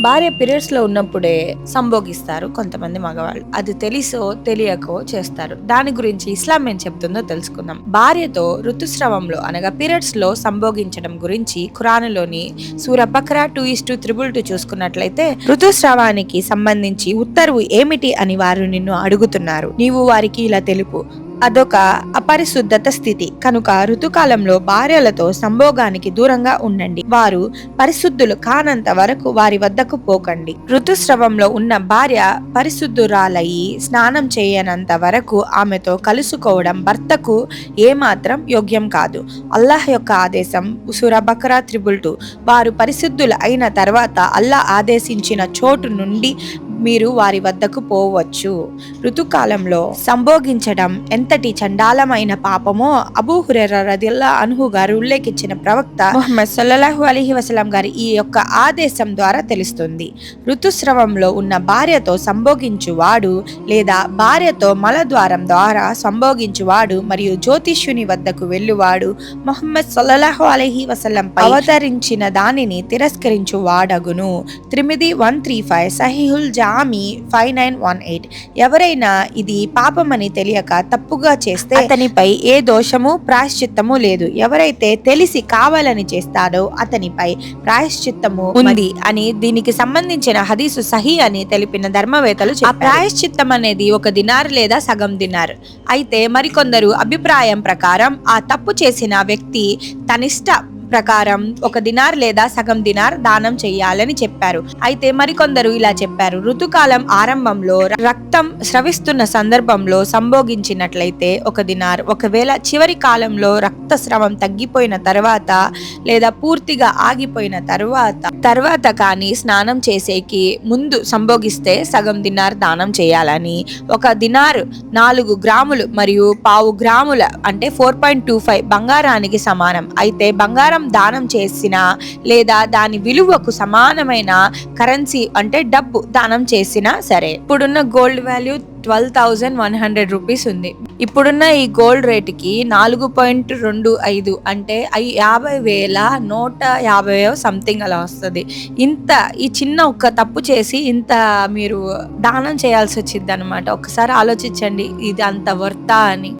భార్య పీరియడ్స్లో ఉన్నప్పుడే సంభోగిస్తారు కొంతమంది మగవాళ్ళు. అది తెలుసో తెలియకో చేస్తారు. దాని గురించి ఇస్లాం ఏం చెప్తుందో తెలుసుకుందాం. భార్యతో ఋతుస్రవంలో అనగా పీరియడ్స్లో సంభోగించడం గురించి ఖురాన్లోని సూరబక్రా two is two triple two చూసుకున్నట్లయితే ఋతుస్రావానికి సంబంధించి ఉత్తర్వు ఏమిటి అని వారు నిన్ను అడుగుతున్నారు. నీవు వారికి ఇలా తెలుపు అదొక అపరిశుద్ధత స్థితి. కనుక ఋతుకాలంలో భార్యలతో సంభోగానికి దూరంగా ఉండండి. వారు పరిశుద్ధులు కానంత వరకు వారి వద్దకు పోకండి. ఋతుస్రవంలో ఉన్న భార్య పరిశుద్ధురాలయ్యి స్నానం చేయనంత వరకు ఆమెతో కలుసుకోవడం భర్తకు ఏమాత్రం యోగ్యం కాదు. అల్లాహ్ యొక్క ఆదేశం సుర బక్రా త్రిబుల్ టూ. వారు పరిశుద్ధులు అయిన తర్వాత అల్లాహ్ ఆదేశించిన చోటు నుండి మీరు వారి వద్దకు పోవచ్చు. ఋతుకాలంలో సంభోగించడం ఎంతటి చండాలమైన పాపమో అబూ రదిల్లా అన్హు గారు ఉల్లేఖించిన ప్రవక్త మొహమ్మద్ సల్లల్లాహు అలీహి వసలం గారి ఈ యొక్క ఆదేశం ద్వారా తెలుస్తుంది. ఋతుస్రవంలో ఉన్న భార్యతో సంభోగించువాడు లేదా భార్యతో మలద్వారం ద్వారా సంభోగించువాడు మరియు జ్యోతిష్యుని వద్దకు వెళ్ళువాడు మొహమ్మద్ సల్లల్లాహు అలీహి వసలం అవతరించిన దానిని తిరస్కరించు వాడగును త్రిమిది వన్ త్రీ ఫైవ్ సహిహుల్ జామి ఫైవ్ నైన్ వన్ ఎయిట్. ఎవరైనా ఇది పాపమని తెలియక తప్పుగా చేస్తే అతనిపై ఏ దోషము ప్రాయశ్చిత్తము లేదు. ఎవరైతే తెలిసి కావాలని చేస్తాడో అతనిపై ప్రాయశ్చిత్తము ఉంది అని దీనికి సంబంధించిన హదీసు సహీ అని తెలిపిన ధర్మవేత్తలు ఆ ప్రాయశ్చిత్తం అనేది ఒక దినార్ లేదా సగం దినార్. అయితే మరికొందరు అభిప్రాయం ప్రకారం ఆ తప్పు చేసిన వ్యక్తి తనిష్ట ప్రకారం ఒక దినార్ లేదా సగం దినార్ దానం చేయాలని చెప్పారు. అయితే మరికొందరు ఇలా చెప్పారు. ఋతుకాలం ఆరంభంలో రక్తం స్రవిస్తున్న సందర్భంలో సంభోగించినట్లయితే ఒక దినార్ ఒకవేళ చివరి కాలంలో రక్తస్రవం తగ్గిపోయిన తర్వాత లేదా పూర్తిగా ఆగిపోయిన తర్వాత తర్వాత కానీ స్నానం చేసేకి ముందు సంభోగిస్తే సగం దినార్ దానం చేయాలని ఒక దినార్ నాలుగు గ్రాములు మరియు పావు గ్రాముల అంటే ఫోర్ పాయింట్ టూ ఫైవ్ బంగారానికి సమానం. అయితే బంగారం దానం చేసిన లేదా దాని విలువకు సమానమైన కరెన్సీ అంటే డబ్బు దానం చేసినా సరే ఇప్పుడున్న gold value twelve thousand one hundred rupees ఉంది. ఇప్పుడున్న ఈ గోల్డ్ రేటుకి నాలుగు పాయింట్ రెండు ఐదు అంటే ఐ యాభై వేల నూట యాభై సంథింగ్ అలా వస్తుంది. ఇంత ఈ చిన్న ఒక్క తప్పు చేసి ఇంత మీరు దానం చేయాల్సి వచ్చింది అనమాట ఒకసారి ఆలోచించండి ఇది అంత వర్తా అని.